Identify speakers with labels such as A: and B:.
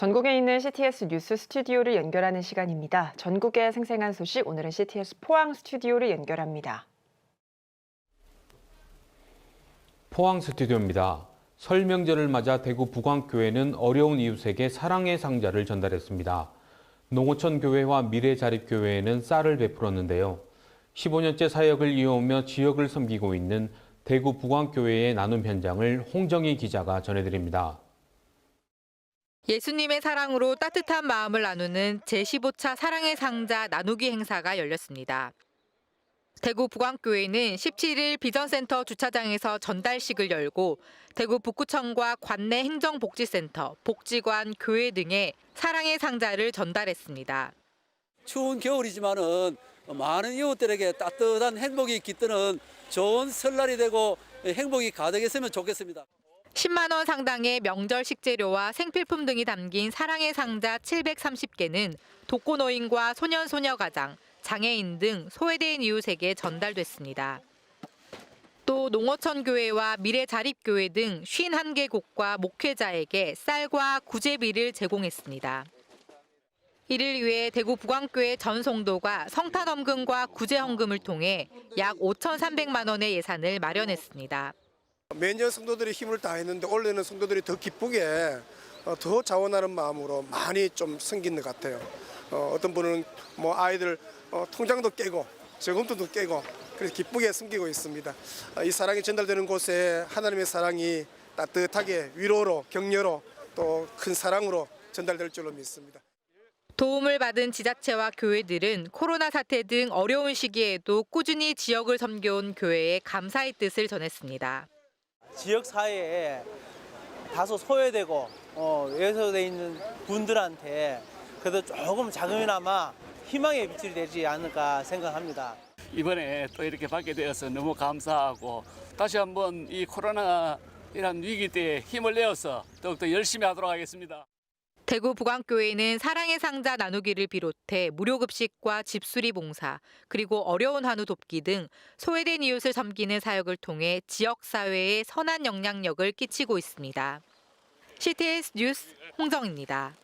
A: 전국에 있는 CTS 뉴스 스튜디오를 연결하는 시간입니다. 전국의 생생한 소식 오늘은 CTS 포항 스튜디오를 연결합니다.
B: 포항 스튜디오입니다. 설 명절을 맞아 대구 부광교회는 어려운 이웃에게 사랑의 상자를 전달했습니다. 농어촌 교회와 미래자립교회에는 쌀을 베풀었는데요. 15년째 사역을 이어오며 지역을 섬기고 있는 대구 부광교회의 나눔 현장을 홍정희 기자가 전해드립니다.
C: 예수님의 사랑으로 따뜻한 마음을 나누는 제15차 사랑의 상자 나누기 행사가 열렸습니다. 대구 부광교회는 17일 비전센터 주차장에서 전달식을 열고 대구 북구청과 관내 행정복지센터, 복지관, 교회 등에 사랑의 상자를 전달했습니다.
D: 추운 겨울이지만은 많은 이웃들에게 따뜻한 행복이 깃드는 좋은 설날이 되고 행복이 가득했으면 좋겠습니다.
C: 10만 원 상당의 명절 식재료와 생필품 등이 담긴 사랑의 상자 730개는 독거노인과 소년 소녀 가장, 장애인 등 소외된 이웃에게 전달됐습니다. 또 농어촌 교회와 미래자립교회 등 51개국과 목회자에게 쌀과 구제비를 제공했습니다. 이를 위해 대구 부광교회 전 성도가 성탄 헌금과 구제 헌금을 통해 약 5,300만 원의 예산을 마련했습니다.
E: 매년 성도들이 힘을 다했는데 올해는 성도들이 더 기쁘게 어, 더 자원하는 마음으로 많이 좀 생긴 것 같아요. 어, 어떤 분은 뭐 아이들 어, 통장도 깨고 저금통도 깨고 그래서 기쁘게 숨기고 있습니다. 어, 이 사랑이 전달되는 곳에 하나님의 사랑이 따뜻하게 위로로 격려로 또 큰 사랑으로 전달될 줄로 믿습니다.
C: 도움을 받은 지자체와 교회들은 코로나 사태 등 어려운 시기에도 꾸준히 지역을 섬겨온 교회에 감사의 뜻을 전했습니다.
F: 지역 사회에 다소 소외되고 어, 외소돼 있는 분들한테 그래도 조금 작은이나마 희망의 빛이 되지 않을까 생각합니다.
G: 이번에 또 이렇게 받게 되어서 너무 감사하고 다시 한번 이 코로나 이란 위기 때 힘을 내어서 더욱더 열심히 하도록 하겠습니다.
C: 대구 부광교회는 사랑의 상자 나누기를 비롯해 무료급식과 집수리 봉사, 그리고 어려운 한우 돕기 등 소외된 이웃을 섬기는 사역을 통해 지역사회에 선한 영향력을 끼치고 있습니다. CTS 뉴스 홍정입니다.